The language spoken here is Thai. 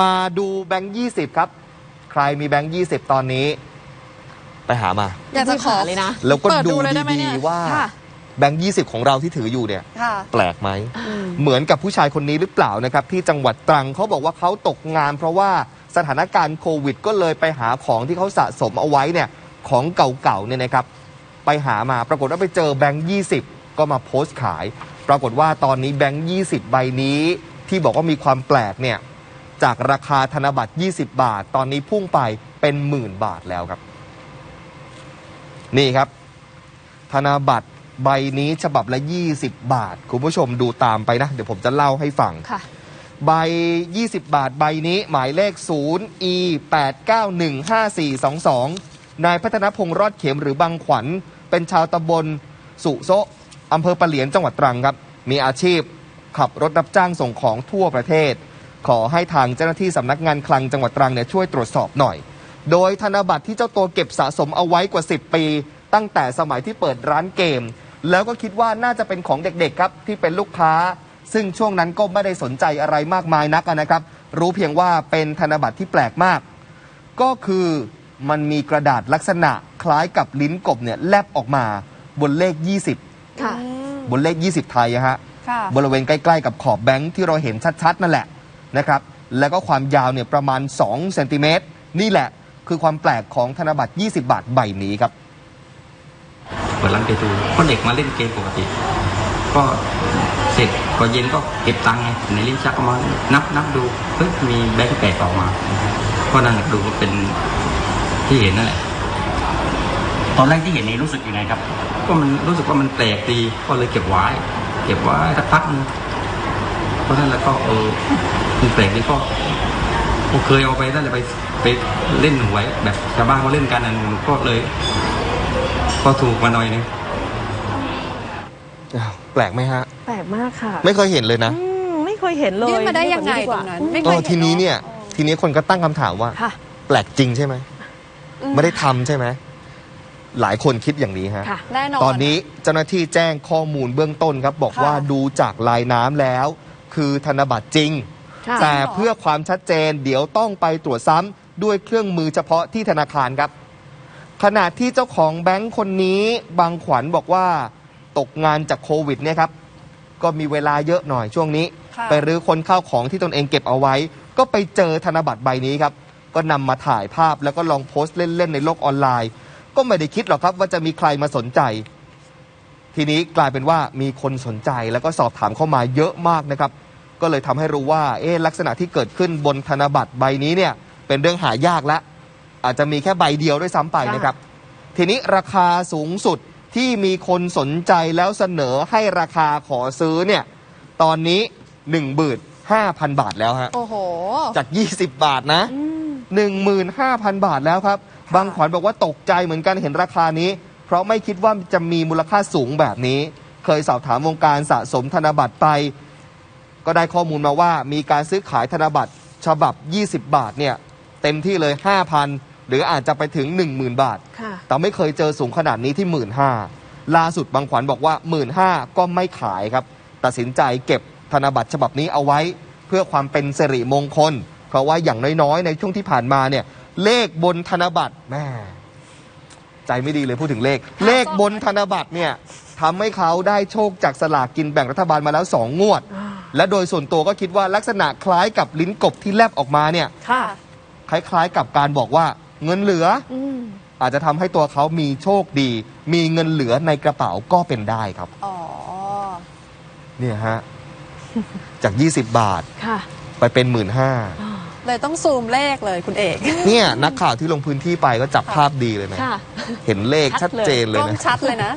มาดูแบงค์ยี่สิบครับ ใครมีแบงค์ยี่สิบตอนนี้ ไปหามา อยากจะขอเลยนะ แล้วก็เปิดดูดูเลยได้ไหมดีเนี่ยๆว่า ค่ะ แบงค์ยี่สิบของเราที่ถืออยู่เนี่ย ค่ะ แปลกไหม เหมือนกับผู้ชายคนนี้หรือเปล่านะครับ ที่จังหวัดตรังเขาบอกว่าเขาตกงาน เพราะว่าสถานการณ์โควิด ก็เลยไปหาของที่เขาสะสมเอาไว้เนี่ยของเก่าๆเนี่ยนะครับ ไปหามาปรากฏว่าไปเจอแบงค์ยี่สิบก็มาโพสต์ขาย ปรากฏว่าตอนนี้แบงค์ยี่สิบใบนี้ ที่บอกว่ามีความแปลกเนี่ย จากราคาธนบัตร 20 บาท ตอนนี้พุ่งไปเป็นหมื่นบาทแล้วครับ นี่ครับ ธนบัตรใบนี้ฉบับละ 20 บาท คุณผู้ชมดูตามไปนะ เดี๋ยวผมจะเล่าให้ฟังค่ะใบ 20 บาท ใบนี้หมายเลข 0 e 8 9 1 5 4 2 2 นายพัฒนพงษ์รอดเข็มหรือบังขวัญ เป็นชาวตำบลสุโซะอำเภอปะเหลียนจังหวัดตรังครับ มีอาชีพขับรถรับจ้างส่งของทั่วประเทศ ขอให้ทางเจ้าหน้าที่สำนักงานคลังจังหวัดตรังเนี่ยช่วยตรวจสอบหน่อย โดยธนบัตรที่เจ้าตัวเก็บสะสมเอาไว้กว่า 10 ปี ตั้งแต่สมัยที่เปิดร้านเกม แล้วก็คิดว่าน่าจะเป็นของเด็กๆครับที่เป็นลูกค้า ซึ่งช่วงนั้นก็ไม่ได้สนใจอะไรมากมายนักนะครับ รู้เพียงว่าเป็นธนบัตรที่แปลกมาก ก็คือมันมีกระดาษลักษณะคล้ายกับลิ้นกบเนี่ยแลบออกมาบนเลข 20 ค่ะ บนเลข 20 ไทยอะฮะ ค่ะ บริเวณใกล้ ๆ กับขอบแบงค์ที่เราเห็นชัด ๆ นั่นแหละ นะครับ แล้วก็ความยาวเนี่ยประมาณ2เซนติเมตรนี่แหละคือความแปลกของธนบัตร 20 บาทใบนี้ครับเปิดร้านเกมดูก็เด็กมาเล่นเกมปกติ ก็เสร็จพอเย็นก็เก็บตังค์ไงในลิ้นชักก็มานับนับดูเฮ้ยมีแบงค์แปลกออกมา ก็นั่งดูก็เป็นที่เห็นนั่นแหละตอนแรกที่เห็นนี้รู้สึกยังไงครับ ก็มันรู้สึกว่ามันแปลกดีก็เลยเก็บไว้ เก็บไว้สักพักนึง ราะฉะนั้นแล้วก็เออมันแปลกดีก็ก็เคยเอาไปนั่นแหละไปไปเล่นหวยแบบชาวบ้านเขาเล่นกันอันนก็เลย ก็ถูกมาหน่อยนึงอ้าวแปลกไหมฮะ แปลกมากค่ะ ไม่เคยเห็นเลยนะอืมไม่เคยเห็นเลยยื่นมาได้ยังไงเรีกตว่ารงนั้นอืมไม่เคเอยอเห็นทีนี้เนี่ยหรอทีนี้คนก็ตั้งคำถามว่า ค่ะ แปลกจริงใช่ไหมไม่ได้ทำใช่ไหมหลายคนคิดอย่างนี้ฮะ ค่ะ แน่นอน ตอนนี้เจ้าหน้าที่แจ้งข้อมูลเบื้องต้นครับ บอกค่ะว่าดูจากลายน้ำแล้ว คือธนบัตรจริง ค่ะ แต่เพื่อความชัดเจนเดี๋ยวต้องไปตรวจซ้ำด้วยเครื่องมือเฉพาะที่ธนาคารครับ ขณะที่เจ้าของแบงค์คนนี้บางขวัญบอกว่าตกงานจากโควิดเนี่ยครับก็มีเวลาเยอะหน่อยช่วงนี้ ค่ะ ไปรื้อคนข้าวของที่ตนเองเก็บเอาไว้ ก็ไปเจอธนบัตรใบนี้ครับ ก็นำมาถ่ายภาพแล้วก็ลองโพสต์เล่น ๆ ในโลกออนไลน์ ก็ไม่ได้คิดหรอกครับว่าจะมีใครมาสนใจ ทีนี้กลายเป็นว่ามีคนสนใจแล้วก็สอบถามเข้ามาเยอะมากนะครับ ก็เลยทำให้รู้ว่าเอ๊ะลักษณะที่เกิดขึ้นบนธนบัตรใบนี้เนี่ยเป็นเรื่องหายากแล้วอาจจะมีแค่ใบเดียวด้วยซ้ำไปนะครับ ทีนี้ราคาสูงสุดที่มีคนสนใจแล้วเสนอให้ราคาขอซื้อเนี่ยตอนนี้1 5 0 0 0 บาทแล้วฮะโอ้โห จาก 20 บาทนะ15,000 บาทแล้วครับ บางขวัญบอกว่าตกใจเหมือนกันเห็นราคานี้ เพราะไม่คิดว่าจะมีมูลค่าสูงแบบนี้ เคยสอบถามวงการสะสมธนบัตรไป ก็ได้ข้อมูลมาว่ามีการซื้อขายธนบัตรฉบับ 20 บาทเนี่ยเต็มที่เลย 5,000 หรืออาจจะไปถึง 10,000 บาทค่ะแต่ไม่เคยเจอสูงขนาดนี้ที่ 1 5ื่นล่าสุดบางขวัญบอกว่า 1 5ื่นก็ไม่ขายครับ ตัดสินใจเก็บธนบัตรฉบับนี้เอาไว้ เพื่อความเป็นสิริมงคล เพราะว่าอย่างน้อยๆ ในช่วงที่ผ่านมาเนี่ยเลขบนธนบัตรแม่ ใจไม่ดีเลยพูดถึงเลข เลขบนธนบัตรเนี่ยทำให้เขาได้โชคจากสลากกินแบ่งรัฐบาลมาแล้ว 2 งวด และโดยส่วนตัวก็คิดว่าลักษณะคล้ายกับลิ้นกบที่แลบออกมาเนี่ยค่ะคล้ายๆกับการบอกว่าเงินเหลืออืมอาจจะทำให้ตัวเขามีโชคดี มีเงินเหลือในกระเป๋าก็เป็นได้ครับอ๋อเนี่ยฮะจาก 20 บาทค่ะ ไปเป็นหมื่นห้าอ่า เลยต้องซูมเลขเลยคุณเอกเนี่ยนักข่าวที่ลงพื้นที่ไปก็จับภาพดีเลยนะ ค่ะเห็นเลขชัดเจนเลกยล้องนะ ชัดเลยนะ